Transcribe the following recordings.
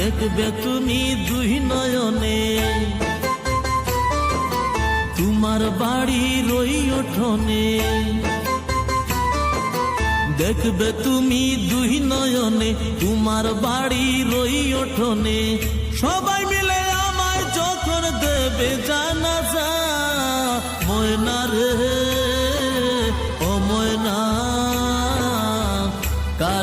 দেখবে তুমি দুই নয়নে। তোমার বাড়ি রই ওঠনে। দেখবে তুমি দুই নয়নে, তোমার বাড়ি রই ওঠনে। সবাই মিলে আমায় যখন দেবে জানাজা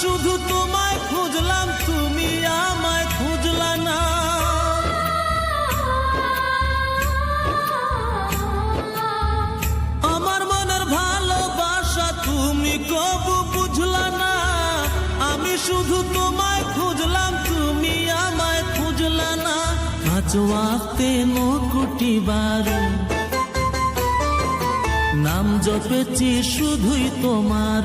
শুধু তোমায় খুঁজলাম, তুমি আমায় খুঁজলা না। আমার মনের ভালোবাসা তুমি কবু বুঝলা না। আমি শুধু তোমায় খুঁজলাম, তুমি আমায় খুঁজলা না। আচওয়াতে নকুটি বারু নাম জপেছি শুধুই তোমার।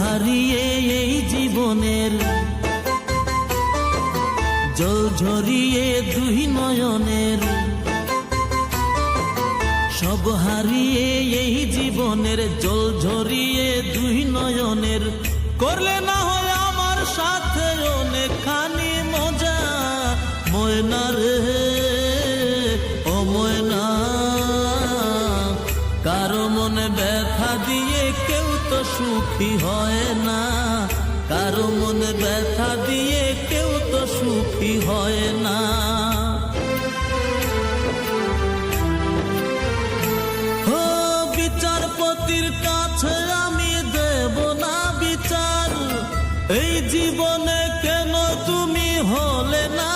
হারিয়ে এই জীবনের জল ঝরিয়ে দুই নয়নের, সব হারিয়ে এই জীবনের জল ঝরিয়ে দুই নয়নের। করলে না হয় আমার সাথে অনেকখানি মজা, ময়না রে, ও ময়না। কারও মনে ব্যথা দিয়ে সুখী হয় না। কারও মনে ব্যথা দিয়ে কেউ তো সুখী হয় না। বিচারপতির কাছে আমি দেব না বিচার। এই জীবনে কেন তুমি হলে না?